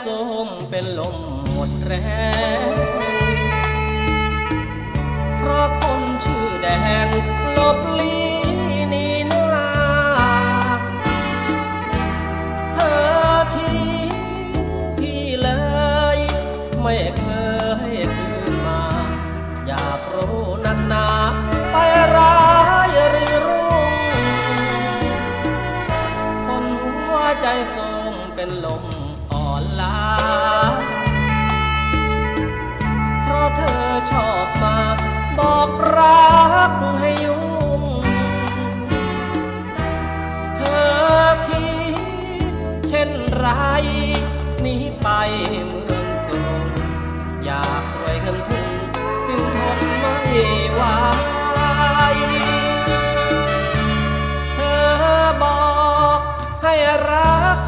โสมเป็นลมหมดแรงเพราะคนชื่อแดงลบลีนีนาเธอทิ้งพี่เลย ไม่เคยคืนมา อยากรู้นักหนาไปร้ายหรือรุ่งคนหัวใจทรงเป็นลม กให้ยุ่ง เธอคิดเช่นไรหนีไปเมืองกรุงอยากรวยเงินทุนจึงทนไม่ไหวเธอบอกให้รัก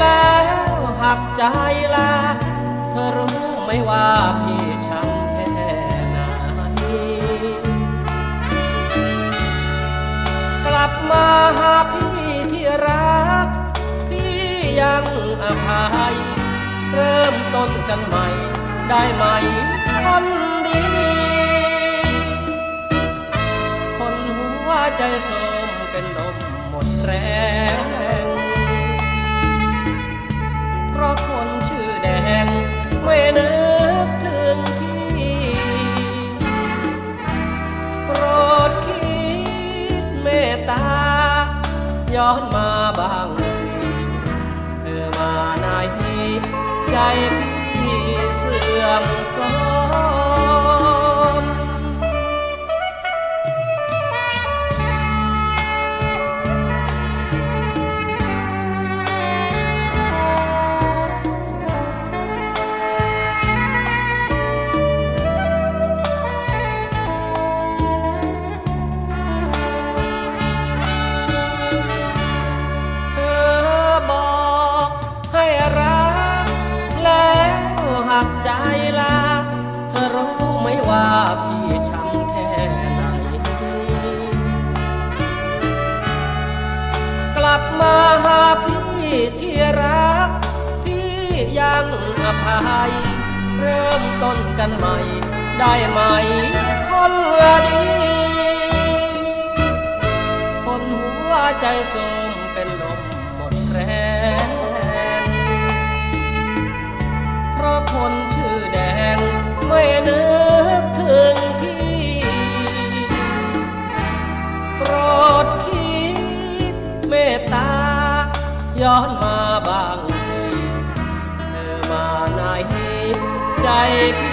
แล้วหักใจลาเธอรู้ไหมว่าพี่ มาหาพี่ที่รัก พี่ยังอภัย เริ่มต้นกันใหม่ ได้ไหมคนดี ย้อนมาบางสิเธอมาไหนใจพี่เสื่อมโทรม แล้วหักใจลาเธอรู้ไหมว่าพี่ช้ำแค่ไหน กลับมาหาพี่ที่รัก พี่ยังอภัย เริ่มต้นกันใหม่ ได้ไหมคนดี ย้อนมาบางสิเธอมาไหนใจพี่